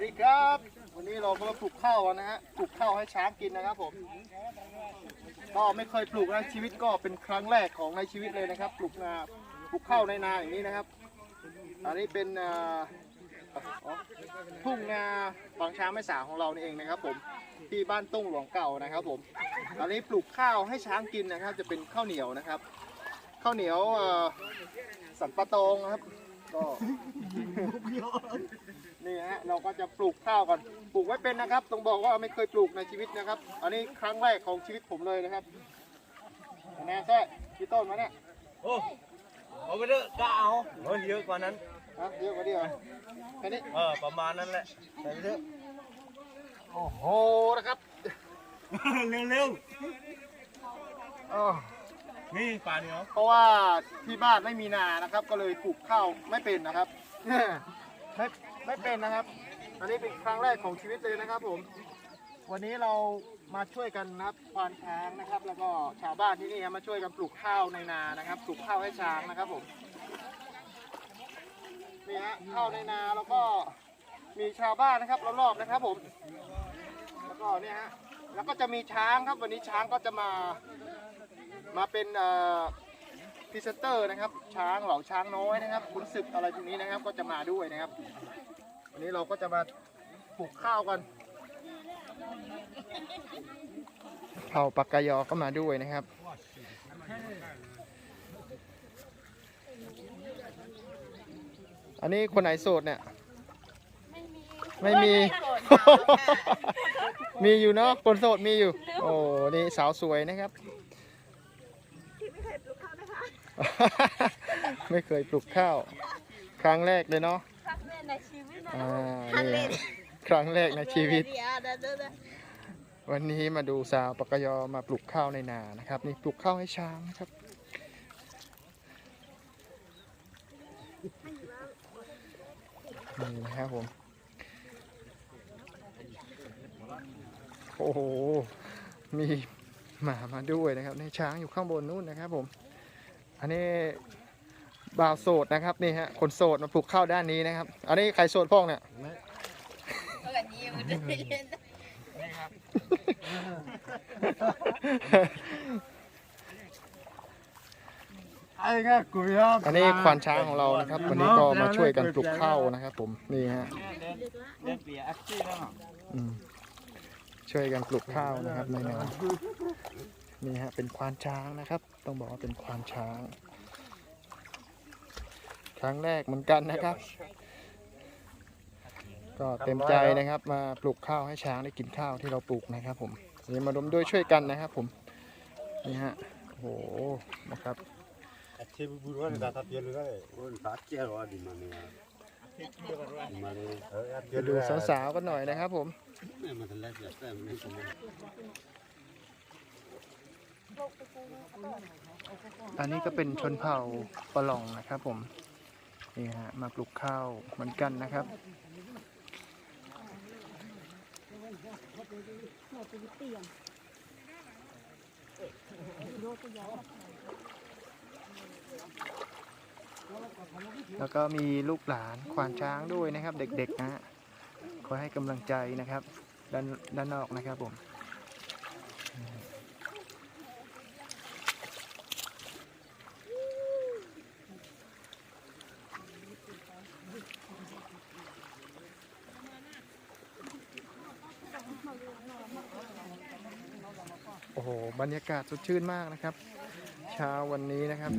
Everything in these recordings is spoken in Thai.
วัสดีครับ วันนี้เราก็มาปลูกข้าวนนะฮะปลูกข้าวให้ช้างกินนะครับผมก็ไม่เคยปลูกนะชีวิตก็เป็นครั้งแรกของในชีวิตเลยนะครับ ปลูกนาปลูกข้าวในนาอย่างนี้นะครับ อันนี้เป็นอ่าอ๋อทุ่งนาบางช้างแม่สาของเรานี่เองนะครับ ผมที่บ้านตุ้งหลวงเก่านะครับ ผมอันนี้ปลูกข้าวให้ช้างกินนะครับ จะเป็นข้าวเหนียวนะครับข้าวเหนียวสันปะตองครับ ก็ นี่ฮะเราก็จะปลูกข้าวกันปลูกไว้เป็นนะครับต้องบอกว่าไม่เคยปลูกในชีวิตนะครับ อันนี้ครั้งแรกของชีวิตผมเลยนะครับแน่ใช่พี่ต้นมาเนี่ยโอ้เอาไปเถอะก็เอาเฮ้ยเยอะกว่านั้นฮะเยอะกว่าเดียวแค่นี้เออประมาณนั้นแหละใส่ไปเถอะโอ้โหนะครับเร็วอ้อๆนี่ปลาเหนียวเพราะว่าที่บ้านไม่มีนานะครับ ก็เลยปลูกข้าวไม่เป็นนะครับไม่ ไม่เป็นนะครับ อันนี้เป็นครั้งแรกของชีวิตเลยนะครับ ผม วันนี้เรามาช่วยกันนะครับควานช้างนะครับ แล้วก็ชาวบ้านที่นี่มาช่วยกันปลูกข้าวในนานะครับปลูกข้าวให้ช้างนะครับ ผมนี่ฮะข้าวในนาแล้วก็มีชาวบ้านนะครับรอบๆนะครับ ผม แล้วก็เนี่ยฮะแล้วก็จะมีช้างครับ วันนี้ช้างก็จะมามาเป็นพรีเซนเตอร์นะครับ ช้างเหล่าช้างน้อยนะครับขุนศึกอะไรพวกนี้นะครับ ก็จะมาด้วยนะครับ นนี้เราก็จะมาปลูกข้าวกันเผ่าปักกายอก็มาด้วยนะครับ อันนี้คนไหนโสดเนี่ย ไม่มี มีอยู่เนาะ คนโสดมีอยู่ โอ้ นี่สาวสวยนะครับไม่เคยปลูกข้าว ครั้งแรกเลยเนาะครั้งแรก ในชีวิตนะอ่านี่ฮะครั้งแรกในชีวิต เดี๋ยวเดี๋ยวเดี๋ยวเดี๋ยววันนี้มาดูสาวปกกยอมาปลูกข้าวในนานะครับ นี่ปลูกข้าวให้ช้างนะครับ นี่นะครับผม โอ้โห มีหมามาด้วยนะครับในช้างอยู่ข้างบนนู่นนะครับผม อันนี้ บ่าวโสดนะครับนี่ฮะคนโสดมาปลูกข้าวด้านนี้นะครับ อันนี้ใครโสดพ่องเนี่ยเมื่อกี้มันจะเล่นไอ้ก็กุยครับอันนี้ควานช้างของเรานะครับ วันนี้ก็มาช่วยกันปลูกข้าวนะครับ ผมนี่ฮะเล่นเปียอักซี่แล้วอืมช่วยกันปลูกข้าวนะครับในนานี่ฮะเป็นควานช้างนะครับ ต้องบอกว่าเป็นควานช้าง ครั้งแรกเหมือนกันนะครับ ก็เต็มใจนะครับมาปลูกข้าวให้ช้างได้กินข้าวที่เราปลูกนะครับ ผมนี่มาดมด้วยช่วยกันนะครับ ผมนี่ฮะโอ้โหนะครับจะดูสาวๆกันหน่อยนะครับ ผมอันนี้ก็เป็นชนเผ่าปะหลองนะครับผม นี่ฮะมาปลูกข้าวเหมือนกันนะครับ แล้วก็มีลูกหลานควานช้างด้วยนะครับ เด็กๆนะฮะคอยให้กำลังใจนะครับ ด้านด้านนอกนะครับผม บรรยากาศสดชื่นมากนะครับ เช้าวันนี้นะครับ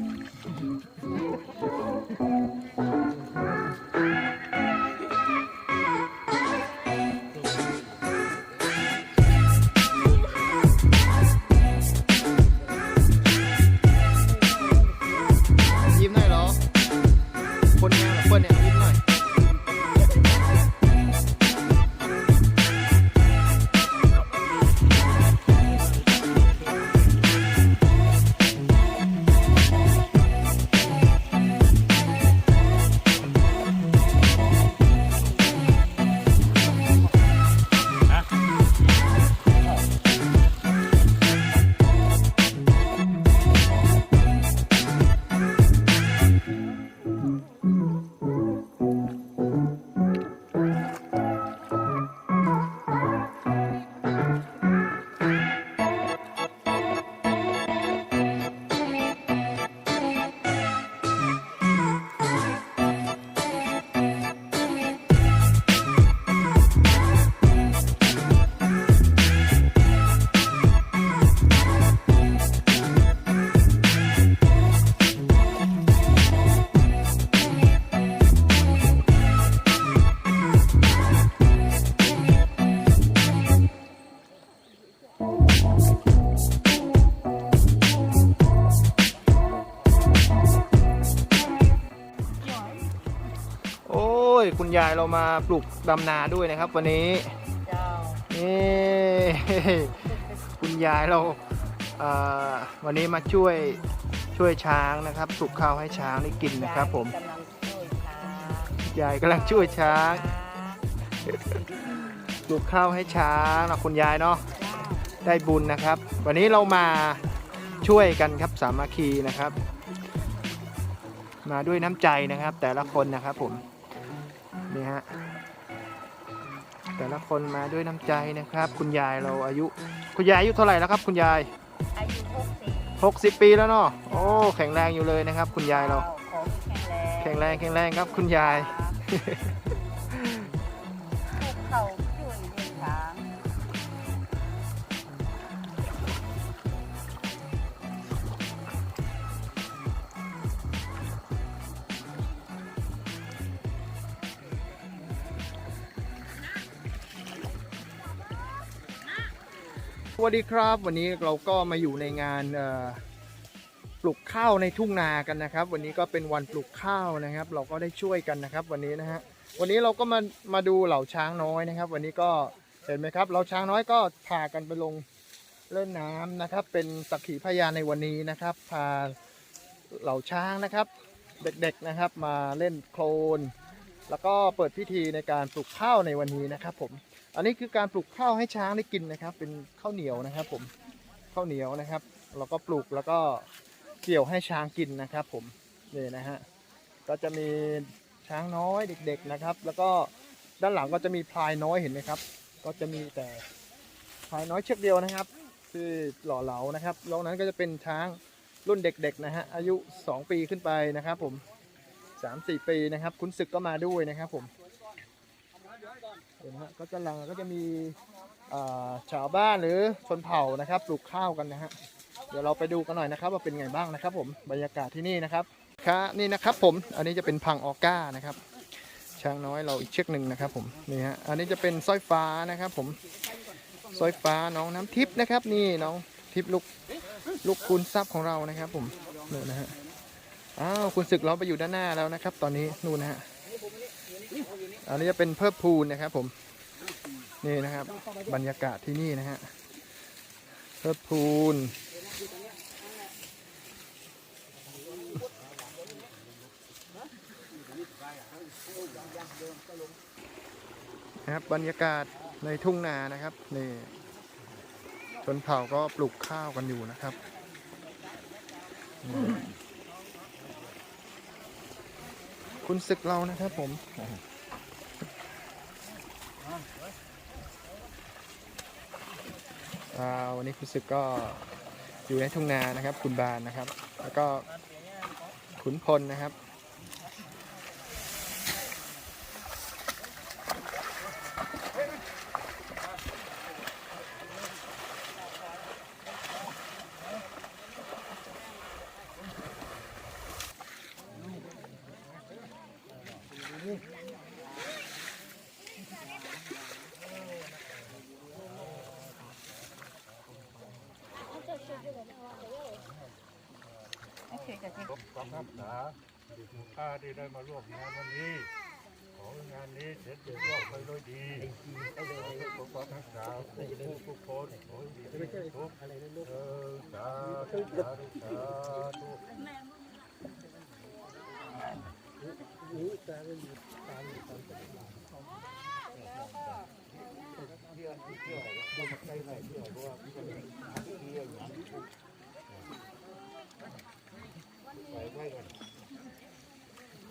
เรามาปลูกดำนาด้วยนะครับ วันนี้นี่คุณยายเราวันนี้มาช่วยช่วยช้างนะครับปลูกข้าวให้ช้างได้กินนะครับ ผมยายกำลังช่วยช้างปลูกข้าวให้ช้างนะคุณยายเนาะได้บุญนะครับ วันนี้เรามาช่วยกันครับสามัคคีนะครับ มาด้วยน้ำใจนะครับ แต่ละคนนะครับผม นี่ฮะแต่ละคนมาด้วยน้ำใจนะครับ คุณยายเราอายุ คุณยายอายุเท่าไหร่แล้วครับ คุณยายอายุหกสิบ60 ปีแล้วเนาะโอ้แข็งแรงอยู่เลยนะครับ คุณยายเราของแข็งแรงแข็งแรงแข็งแรงครับคุณยาย วัสดีครับ วันนี้เราก็มาอยู่ในงานปลูกข้าวในทุ่งนากันนะครับ วันนี้ก็เป็นวันปลูกข้าวนะครับ เราก็ได้ช่วยกันนะครับ วันนี้นะฮะวันนี้เราก็มามาดูเหล่าช้างน้อยนะครับ วันนี้ก็เห็นไหมครับเหล่าช้างน้อยก็พากันไปลงเล่นน้ำนะครับ เป็นสักขีพยานในวันนี้นะครับ พาเหล่าช้างนะครับ เด็กๆนะครับมาเล่นโคลน แล้วก็เปิดพิธีในการปลูกข้าวในวันนี้นะครับผม อันนี้คือการปลูกข้าวให้ช้างได้กินนะครับ เป็นข้าวเหนียวนะครับ ผมข้าวเหนียวนะครับเราก็ปลูกแล้วก็เกี่ยวให้ช้างกินนะครับ ผมนี่นะฮะก็จะมีช้างน้อยเด็ก ๆนะครับ แล้วก็ด้านหลังก็จะมีพลายน้อยเห็นไหมครับ ก็จะมีแต่พลายน้อยเชือกเดียวนะครับที่หล่อเหลานะครับแล้วนั้นก็จะเป็นช้างรุ่นเด็กๆนะฮะอายุ 2 ปีขึ้นไปนะครับ ผม3-4ปีนะครับ คุณศึกก็มาด้วยนะครับ ผม เห็นไหมฮะก็จะหลังก็จะมีชาวบ้านหรือชนเผ่านะครับปลูกข้าวกันนะฮะเดี๋ยวเราไปดูกันหน่อยนะครับ ว่าเป็นไงบ้างนะครับ ผมบรรยากาศที่นี่นะครับครับนี่นะครับ ผมอันนี้จะเป็นพังออก้านะครับ ช้างน้อยเราอีกเชือกหนึ่งนะครับ ผมนี่ฮะอันนี้จะเป็นสร้อยฟ้านะครับ ผมสร้อยฟ้าน้องน้ำทิพย์นะครับ นี่น้องทิพย์ลูกลูกคุณทรัพย์ของเรานะครับ ผมนู่นนะฮะอ้าวคุณศึกเราไปอยู่ด้านหน้าแล้วนะครับ ตอนนี้นู่นนะฮะ อันนี้จะเป็นเพิ่มพูนนะครับ ผมนี่นะครับ บรรยากาศที่นี่นะฮะเพิ่มพูนนะครับบรรยากาศในทุ่งนานะครับนี่ชนเผ่าก็ปลูกข้าวกันอยู่นะครับคุณศึกเรานะครับผม วันนี้คุณศึกก็อยู่ในทุ่งนานะครับ คุณบานนะครับ แล้วก็ขุนพลนะครับ โอเคจะกิน ความรักษาที่คุณค่าที่ได้มาร่วมงานวันนี้ ขอให้งานนี้เสร็จเรียบร้อยไปด้วยดีขอให้ปกปักรักษาผู้ผู้ทุกคนขอให้ดีทุก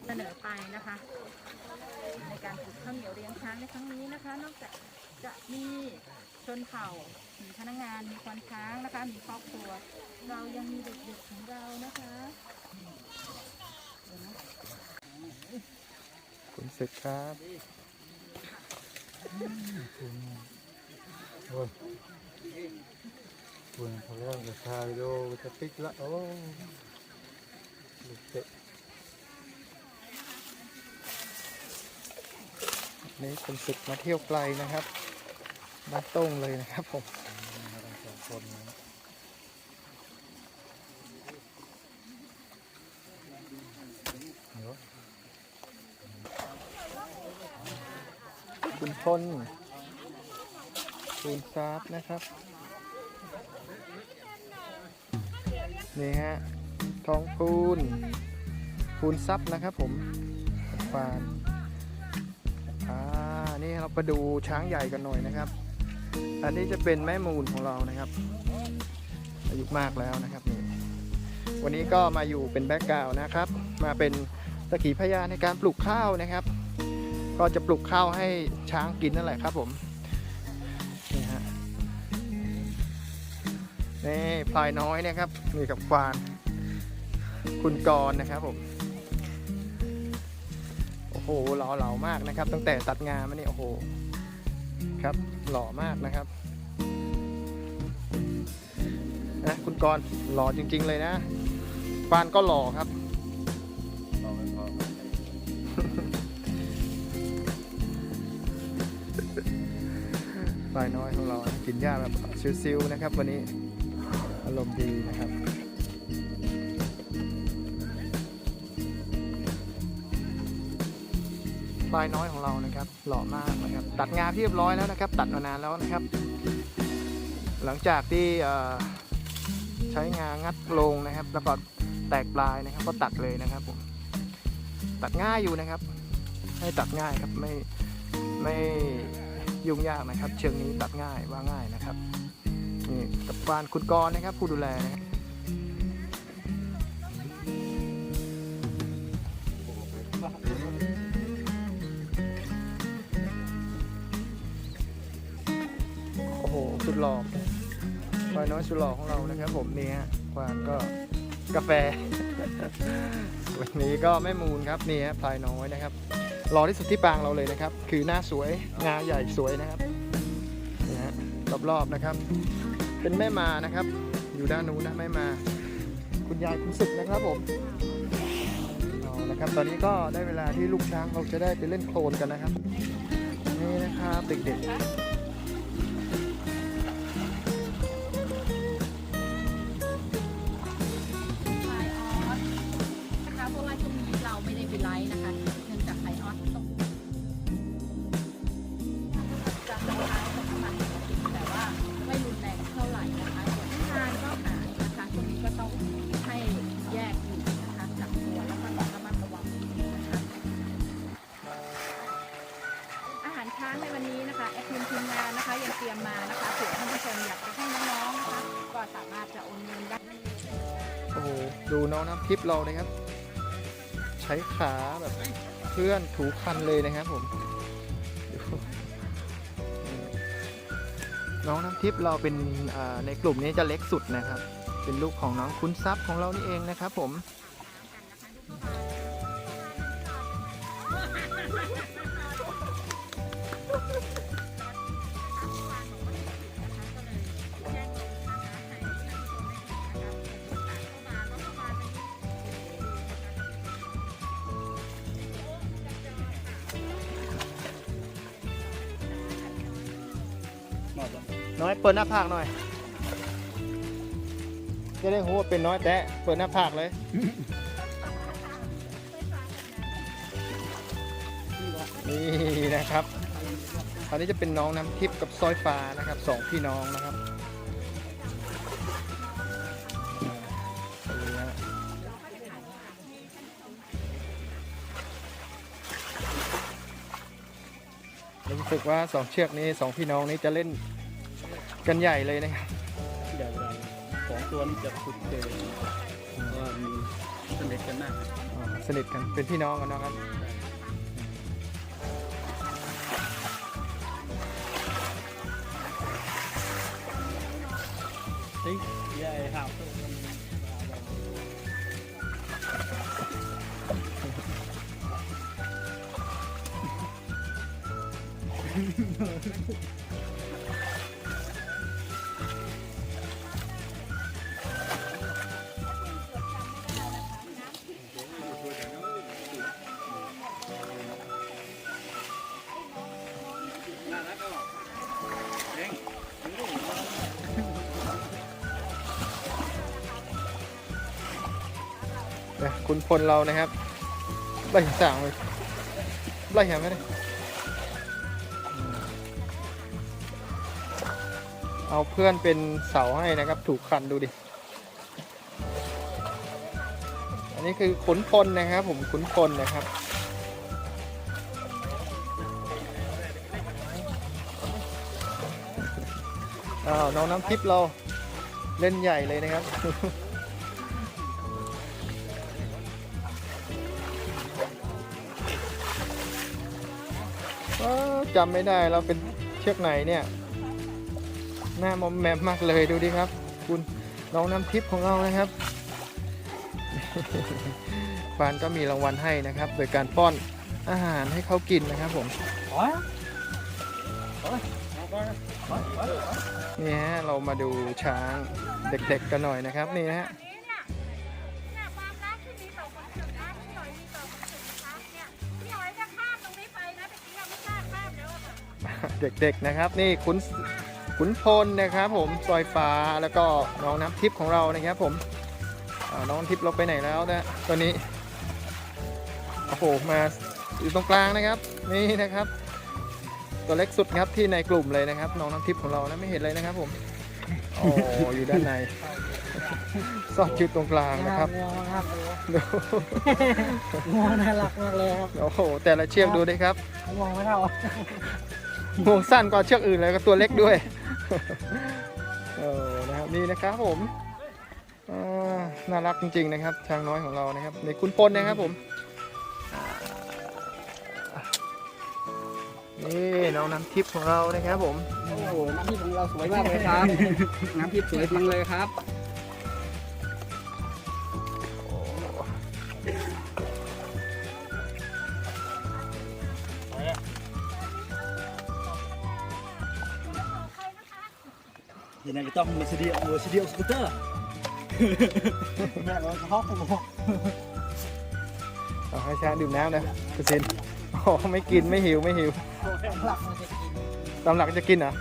เสนอไปนะคะ ในการปลูกข้าวเหนียวเลี้ยงช้างในครั้งนี้นะคะ นอกจากจะมี นเผ่า มีพนักงาน มีควานช้างนะคะ มีครอบครัว เรายังมีเด็กๆของเรานะคะคุณศึกครับคุณพลังกระชายโลจะปิกละโอ้ลูกเตะนี่คุณศึกมาเที่ยวไกลนะครับ บ้านต้งเลยนะครับผมสองคนคุณพลคูณทรัพย์นะครับ นี่ฮะ ทองพูนคูณทรัพย์นะครับผมฟานอ่า นี่เราไปดูช้างใหญ่กันหน่อยนะครับ อันนี้จะเป็นแม่มูลของเรานะครับ อายุมากแล้วนะครับนี่วันนี้ก็มาอยู่เป็นแบ็กกราวนะครับ มาเป็นสกขีพยานในการปลูกข้าวนะครับ ก็จะปลูกข้าวให้ช้างกินนั่นแหละครับผมนี่ฮะนี่พลายน้อยนะครับมีกับควานคุณกรณ์นะครับผมโอ้โหหล่อเหลามากนะครับ ตั้งแต่ตัดงานมานี่โอ้โหครับ หล่อมากนะครับนะคุณกรณ์หล่อจริง ๆ เลยนะควานก็หล่อครับปลายน้อยของเรากินหญ้าแบบซิวๆนะครับ วันนี้อารมณ์ดีนะครับ ปลายน้อยของเรานะครับ หล่อมากนะครับ ตัดงาเรียบร้อยแล้วนะครับ ตัดมานานแล้วนะครับ หลังจากที่ใช้งางัดลงนะครับ แล้วก็แตกปลายนะครับ ก็ตัดเลยนะครับผมตัดง่ายอยู่นะครับ ให้ตัดง่ายครับไม่ไม่ยุ่งยากนะครับ เชิงนี้ตัดง่ายว่าง่ายนะครับนี่กับฟานคุณกรณ์นะครับ ผู้ดูแลนะครับ ควายน้อยสุดหล่อของเรานะครับผมนี่ฮะควานก็กาแฟ วันนี้ก็แม่มูลครับนี่ฮะพลายน้อยนะครับรอที่สุดที่ปางเราเลยนะครับ คือหน้าสวยงาใหญ่สวยนะครับนี่ฮะรอบๆนะครับ เป็นแม่มานะครับ อยู่ด้านนู้นนะแม่มา คุณยายคุณศึกนะครับผมเอานะครับตอนนี้ก็ได้เวลาที่ลูกช้างเราจะได้ไปเล่นโคลนกันนะครับนี่นะครับเด็กๆ คลิปเรานะครับ ใช้ขาแบบเพื่อนถูคันเลยนะครับผมน้องน้ำทิพย์เราเป็นในกลุ่มนี้จะเล็กสุดนะครับ เป็นลูกของน้องคุณทรัพย์ของเรานี่เองนะครับผม น้อยเปิดหน้าผากหน่อย จะได้รู้ว่าเป็นน้อยแตะเปิดหน้าผากเลยนี่นะครับตอนนี้จะเป็นน้องน้ำทิพย์กับซอยฟ้านะครับสองพี่น้องนะครับรู้สึกว่าสองเชือกนี้สองพี่น้องนี้จะเล่น กันใหญ่เลยนะครับเดี๋ยวเราสองตัวนี้จะขุดเจอเพราะว่ามีสนิทกันมากอ๋อสนิทกันเป็นพี่น้องกันนะครับเฮ้ยยายหาบน คนเรานะครับไล่สั่งเลยไล่แหมไม่ได้เอาเพื่อนเป็นเสาให้นะครับ ถูกคันดูดิ อันนี้คือขุนพลนะครับ ผมขุนพลนะครับอ้าวน้องน้ำทิพย์เราเล่นใหญ่เลยนะครับ จำไม่ได้เราเป็นเชือกไหนเนี่ย หน้ามอมแมมมากเลยดูดิครับ คุณน้องน้ำทิพย์ของเรานะครับปานก็มีรางวัลให้นะครับ โดยการป้อนอาหารให้เขากินนะครับผมนี่ฮะเรามาดูช้างเด็กๆกันหน่อยนะครับนี่ฮะ เด็กๆนะครับ นี่ขุนขุนพลนะครับ ผมปลอยฟ้าแล้วก็น้องน้ำทิพย์ของเรานะครับผมอ่าน้องน้ำทิพย์เราไปไหนแล้วนะตอนนี้โอ้โหมาอยู่ตรงกลางนะครับ นี่นะครับ ตัวเล็กสุดครับที่ในกลุ่มเลยนะครับ น้องน้ำทิพย์ของเรานะไม่เห็นเลยนะครับ ผมโอ้อยู่ด้านในซ่อนอยู่ตรงกลางนะครับง่วงมากเลยดูง่วงน่ารักมากเลยครับโอ้โหแต่ละเชือกดูดิครับง่วงไม่เท่า งวงสั้นกว่าเชือกอื่นเลยก็ตัวเล็กด้วยเออนะครับนี่นะครับผมน่ารักจริง ๆ นะครับ ช้างน้อยของเรานะครับนี่คุณปนนะครับผมนี่น้องน้ำทิพย์ของเรานะครับผมโอ้โหน้ำทิพริกของเราสวยมากเลยครับ น้ำทิพริกสวยจริงเลยครับ ไงก็ต้องมือเสียวมือเสียวสกูตเตอร์แม่เราชอบผมเอาให้ช้างดื่มน้ำนะคุณซินโอ้ไม่กินไม่หิวไม่หิวหลักมันจะกินตามหลักจะกินเหรอ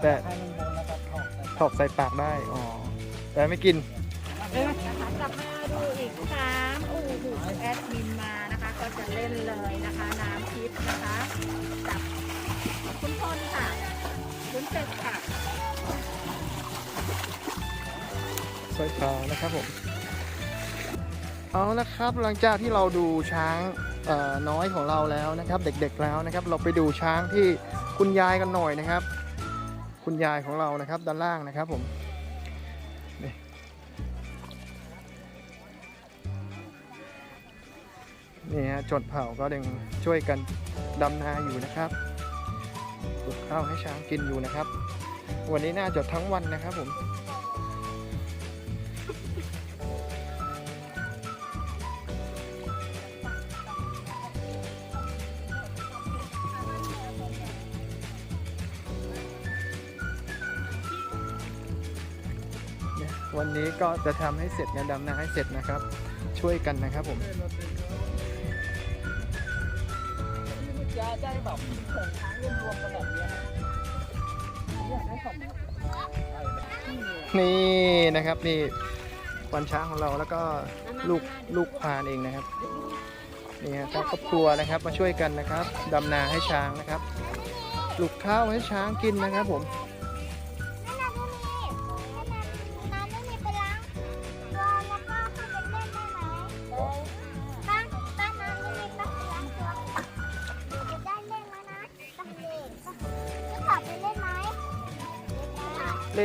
แต่ให้มันโดนแล้วก็ถอดใส่ถอกใส่ปากได้อ๋อแต่ไม่กินนะคะกลับมาดูอีกครั้งโอ้โหแอดมินมานะคะ ก็จะเล่นเลยนะคะ น้ำทิพย์นะคะกับคุณพลค่ะคุณเป็ดค่ะ สร้อยฟ้านะครับผมเอาละครับหลังจากที่เราดูช้างน้อยของเราแล้วนะครับ เด็กๆแล้วนะครับ เราไปดูช้างที่คุณยายกันหน่อยนะครับ คุณยายของเรานะครับด้านล่างนะครับผมนี่ฮะจดเผาก็ยังช่วยกันดำนาอยู่นะครับปลูกข้าวให้ช้างกินอยู่นะครับ วันนี้น่าจะทั้งวันนะครับผม นี้ก็จะทำให้เสร็จงานดำนาให้เสร็จนะครับ ช่วยกันนะครับผมจะได้แบบส่งช้งรวมกันแบบนี้นี่นะครับนี่วันช้างของเราแล้วก็ลูกลูกพานเองนะครับนี่ฮะครอบครัวนะครับมาช่วยกันนะครับดำนาให้ช้างนะครับปลูกข้าวให้ช้างกินนะครับผม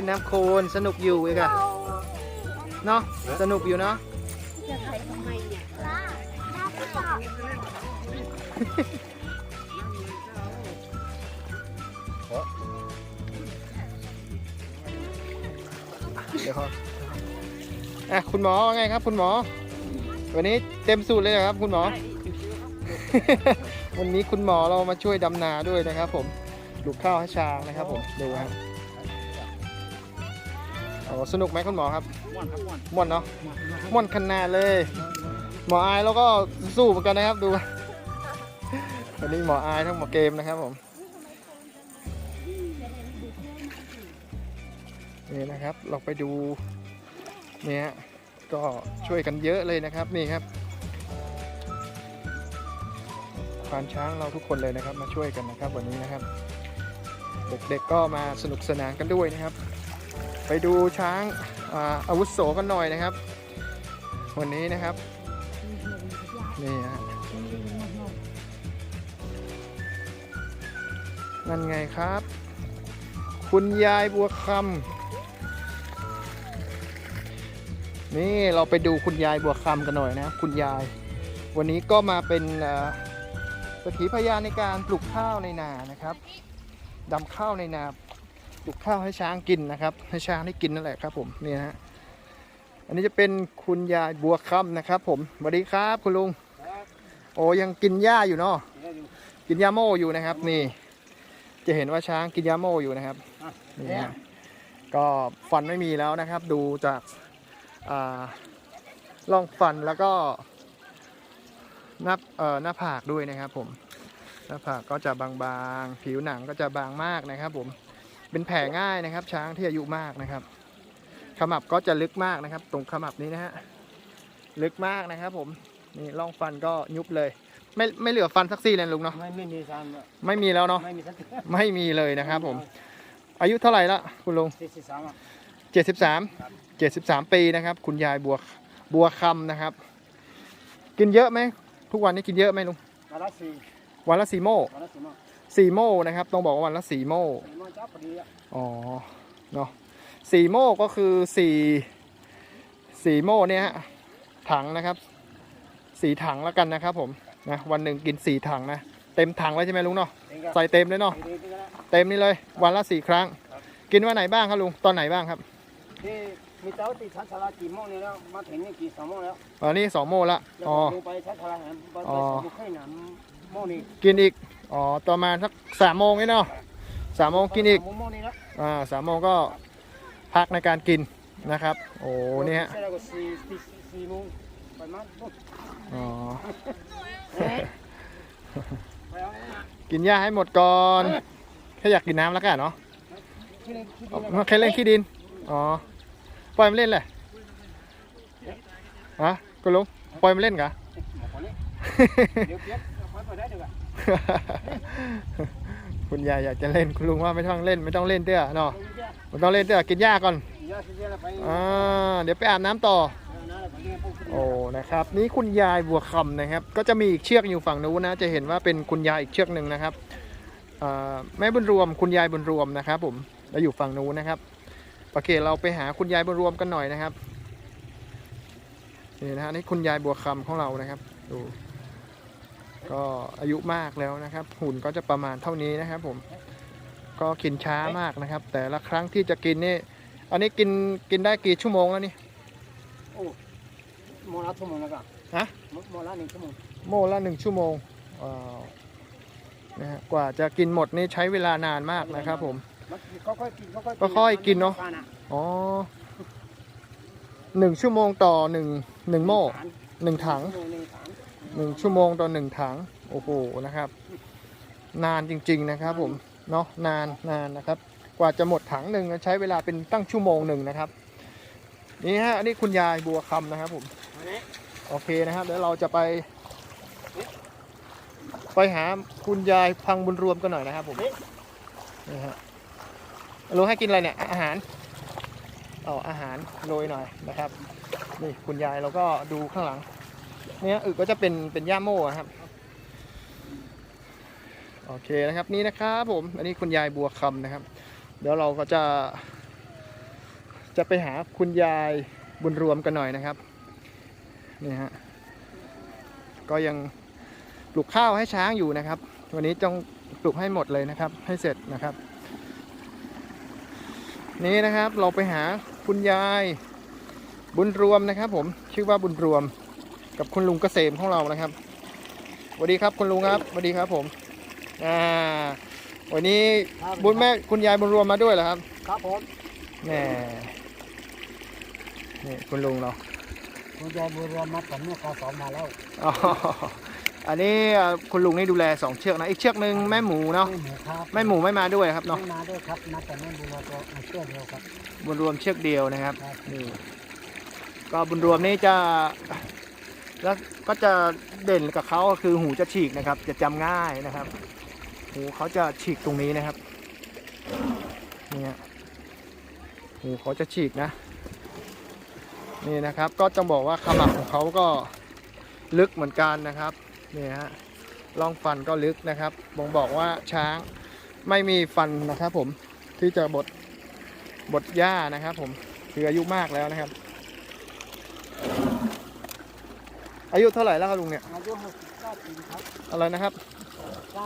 นน้ำโคลนสนุกอยู่อีกอะเอาเนาะสนุกอยู่เนาะล่ะน้ำที่บอกเดี๋ยวเขาอะคุณหมอว่าไงครับ คุณหมอ วันนี้เต็มสูตรเลยเหรอครับ คุณหมอ วันนี้คุณหมอเรามาช่วยดำนาด้วยนะครับ ผมปลูกข้าวให้ช้างนะครับ ผมดูครับโอ้สนุกไหมคุณหมอครับม่วนครับม่วนม่วนเนาะม่วนขนาดเลย หมออายแล้วก็สู้เหมือนกันนะครับดูวันนี้หมออายทั้งหมอเกมนะครับผมนี่นะครับเราไปดูเนี่ยก็ช่วยกันเยอะเลยนะครับนี่ครับควานช้างเราทุกคนเลยนะครับ มาช่วยกันนะครับวันนี้นะครับเเด็กๆก็มาสนุกสนานกันด้วยนะครับ ไปดูช้างอาอาวุโสกันหน่อยนะครับ วันนี้นะครับนี่ฮะนั่นไงครับ คุณยายบัวคำนี่เราไปดูคุณยายบัวคำกันหน่อยนะครับคุณยาย วันนี้ก็มาเป็นสักขีพยานในการปลูกข้าวในนานะครับดำข้าวในนา ปลูกข้าวให้ช้างกินนะครับ ให้ช้างได้กินนั่นแหละครับผมนี่ฮะอันนี้จะเป็นคุณยายบัวคำนะครับ ผมสวัสดีครับคุณลุงโอ้ยังกินหญ้าอยู่เนาะกินหญ้าโม่อยู่นะครับ นี่ จะเห็นว่าช้างกินหญ้าโม่อยู่นะครับนี่ฮะก็ฟันไม่มีแล้วนะครับ ดูจากอ่าร่องฟันแล้วก็หน้าเอ่อหน้าผากด้วยนะครับ ผมหน้าผากก็จะบางๆ ผิวหนังก็จะบางมากนะครับ ผม เป็นแผลง่ายนะครับ ช้างที่อายุมากนะครับ ขมับก็จะลึกมากนะครับ ตรงขมับนี้นะฮะลึกมากนะครับ ผมนี่ร่องฟันก็ยุบเลย ไม่ไม่เหลือฟันสักซี่เลยลุงเนาะไม่ไม่มีซ้ำอะไม่มีแล้วเนาะไม่มีสักไม่มีเลยนะครับ ผม อายุเท่าไหร่ละคุณลุงสี่สิบสามอะเจ็ดสิบสามเจ็ดสิบสามปีนะครับ คุณยายบัวบัวคำนะครับ กินเยอะไหมทุกวันนี้กินเยอะไหมลุงวันละสี่วันละสี่โม่วันละ สี่โมงสี่โม่นะครับ ต้องบอกว่าวันละสี่โม่สี่โมงเช้าพอดีอะอ๋อ เนาะสี่โม่ก็คือสี่สี่โม่เนี่ยฮะถังนะครับสี่ถังแล้วกันนะครับผมนะวันหนึ่งกินสี่ถังนะเต็มถังเลยใช่ไหมลุงเนาะเองก็ใส่เต็มเลยเนาะดีดีก็แล้วเต็มนี่เลย วันละสี่ครั้ง กินวันไหนบ้างครับลุงตอนไหนบ้างครับที่มีเจ้าติดชั้นชาลากี่โมงนี่แล้วมาถึงนี่กี่สองโมงแล้วอ๋อนี่สองโม่ละแล้วอ๋อลงไปชั้นชาลาแหมไปอ๋ไปอสองโมงครึ่งนะ โมงนี่กินอีก อ๋อประมาณสักสามโมงนี่เนาะสามโมงกินอีกสามโมงนี่แล้วอ่าสามโมงก็พักในการกินนะครับ โอ้นี่ฮะเสร็จแล้วก็สี่สี่สี่โมงไปมาปุ๊บอ๋อ ไปเอากินหญ้าให้หมดก่อนแค่อยากกินน้ำแล้วกันเนาะที่นี่ที่เอานี่มาแค่เล่นขี้ดิน อ๋อ ปล่อยมันเล่นเลยฮะคุณลุงปล่อยมันเล่นกะ หมอคนนี้เดี๋ยวเปียก คุณยายอยากจะเล่นคุณลุงว่าไม่ต้องเล่นไม่ต้องเล่นเต้อเนาะลงเยอะไม่ต้องเล่นเต้อกินหญ้าก่อนเยอะเยอะแล้วไปอ่าเดี๋ยวไปอาบน้ำต่อเอานะแล้วไปเรียนพวกคุณโอ้นะครับนี่คุณยายบัวคำนะครับ ก็จะมีอีกเชือกอยู่ฝั่งนู้นนะ จะเห็นว่าเป็นคุณยายอีกเชือกหนึ่งนะครับอ่าแม่บุญรวมคุณยายบุญรวมนะครับ ผมแล้วอยู่ฝั่งนู้นนะครับโอเคเราไปหาคุณยายบุญรวมกันหน่อยนะครับนี่นะฮะนี่คุณยายบัวคำของเรานะครับดู ก็อายุมากแล้วนะครับ หุ่นก็จะประมาณเท่านี้นะครับ ผมก็กินช้ามากนะครับ แต่ละครั้งที่จะกินนี่ อันนี้กินกินได้กี่ชั่วโมงแล้วนี่โมละชั่วโมงแล้วก็ฮะโมละหนึ่งชั่วโมงโมละหนึ่งชั่วโมงว้าวนะฮะกว่าจะกินหมดนี่ใช้เวลานานมากนะครับ ผมมันค่อยๆกินค่อยๆค่อยๆกินเนอะอ๋อหนึ่งชั่วโมงต่อหนึ่งหนึ่งโม่หนึ่งถัง หนึ่งชั่วโมงต่อหนึ่งถัง โอ้โหนะครับ นานจริง ๆนะครับผมเนาะนานนานนะครับ กว่าจะหมดถังหนึ่งใช้เวลาเป็นตั้งชั่วโมงหนึ่งนะครับ นี่ฮะอันนี้คุณยายบัวคำนะครับผมโอเคนะครับเดี๋ยวเราจะไป ไปหาคุณยายพังบุญรวมกันหน่อยนะครับผมนี่ฮะลุงให้กินอะไรเนี่ยอาหารเอาอาหารโรยหน่อยนะครับ นี่คุณยายเราก็ดูข้างหลัง เนี่ยอึก็จะเป็นเป็นย่าโม่ครับ โอเคนะครับนี่นะครับผม อันนี้คุณยายบัวคำนะครับ เดี๋ยวเราก็จะ จะไปหาคุณยายบุญรวมกันหน่อยนะครับนี่ฮะก็ยังปลูกข้าวให้ช้างอยู่นะครับ วันนี้ต้องปลูกให้หมดเลยนะครับ ให้เสร็จนะครับ นี่นะครับเราไปหาคุณยายบุญรวมนะครับ ผมชื่อว่าบุญรวม กับคุณลุงเกษมของเรานะครับสวัสดีครับคุณลุงครับสวัสดีครับผมอ่าวันนี้บุญแม่คุณยายบุญรวมมาด้วยเหรอครับครับผมแหม่นี่คุณลุงเราคุณยายบุญรวมมาผมเนี่ยกสมาแล้วอ๋ออันนี้เอ่อคุณลุงนี่ดูแลสองเชือกนะอีกเชือกหนึ่งแม่หมูเนาะไม่หมูครับแม่หมูไม่มาด้วยครับเนาะไม่มาด้วยครับมาแต่แม่บุญรวมตัวเชื่อเดียวครับบุญรวมเชือกเดียวนะครับครับนี่ก็บุญรวมนี่จะ แล้วก็จะเด่นกับเขาก็คือหูจะฉีกนะครับ จะจำง่ายนะครับ หูเขาจะฉีกตรงนี้นะครับเนี่ยหูเขาจะฉีกนะ นี่นะครับ ก็จะบอกว่าขมับของเขาก็ลึกเหมือนกันนะครับนี่ฮะร่องฟันก็ลึกนะครับบ่งบอกว่าช้างไม่มีฟันนะครับ ผมที่จะบดบดหญ้านะครับ ผมคืออายุมากแล้วนะครับ อายุเท่าไหร่แล้วครับลุงเนี่ย อายุหกสิบเก้าปีครับอะไรนะครับเ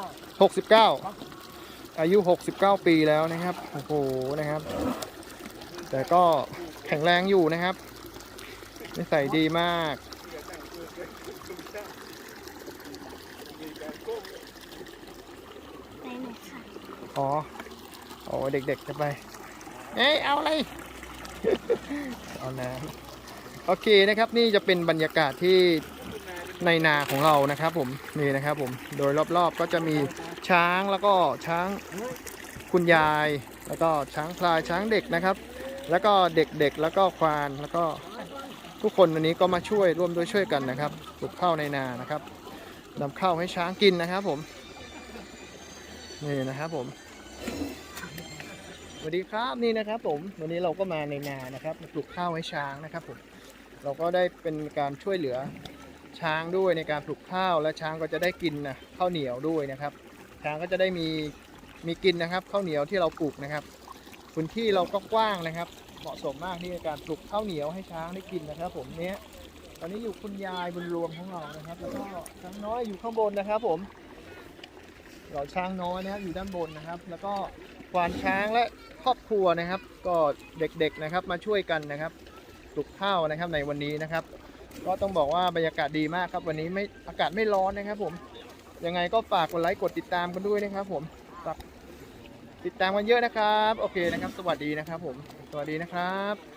ก้า69 อายุ 69 ปีแล้วนะครับ โอ้โห นะครับ แต่ก็แข็งแรงอยู่นะครับ นิสัยดีมาก ไปหน่อยค่ะอ๋อ โอ้เด็กๆจะไป เอ้ยเอาอะไร เอาน้ำโอเคนะครับ นี่จะเป็นบรรยากาศที่ ในนาของเรานะครับผมนี่นะครับผมโดยรอบๆก็จะมีช้างแล้วก็ช้างคุณยาย แล้วก็ช้างพลายช้างเด็กนะครับ แล้วก็เด็กๆแล้วก็ควานแล้วก็ทุกคนวันนี้ก็มาช่วยร่วมด้วยช่วยกันนะครับปลูกข้าวในนานะครับนำข้าวให้ช้างกินนะครับผมนี่นะครับผมสวัสดีครับนี่นะครับผมวันนี้เราก็มาในนานะครับปลูกข้าวให้ช้างนะครับผมเราก็ได้เป็นการช่วยเหลือ ช้างด้วยในการปลูกข้าวและช้างก็จะได้กินนะข้าวเหนียวด้วยนะครับ ช้างก็จะได้มีมีกินนะครับข้าวเหนียวที่เราปลูกนะครับพื้นที่เราก็กว้างนะครับ เหมาะสมมากที่ในการปลูกข้าวเหนียวให้ช้างได้กินนะครับ ผมเนี้ยตอนนี้อยู่คุณยายบุญรวมของเรานะครับ แล้วก็ช้างน้อยอยู่ข้างบนนะครับ ผมเราช้างน้อยนะครับอยู่ด้านบนนะครับ แล้วก็ควานช้างและครอบครัวนะครับ ก็เด็กๆนะครับมาช่วยกันนะครับปลูกข้าวนะครับในวันนี้นะครับ ก็ต้องบอกว่าบรรยากาศดีมากครับ วันนี้ไม่อากาศไม่ร้อนนะครับผมยังไงก็ฝากกดไลค์กดติดตามกันด้วยนะครับผมติดตามกันเยอะนะครับ โอเคนะครับ สวัสดีนะครับผม สวัสดีนะครับ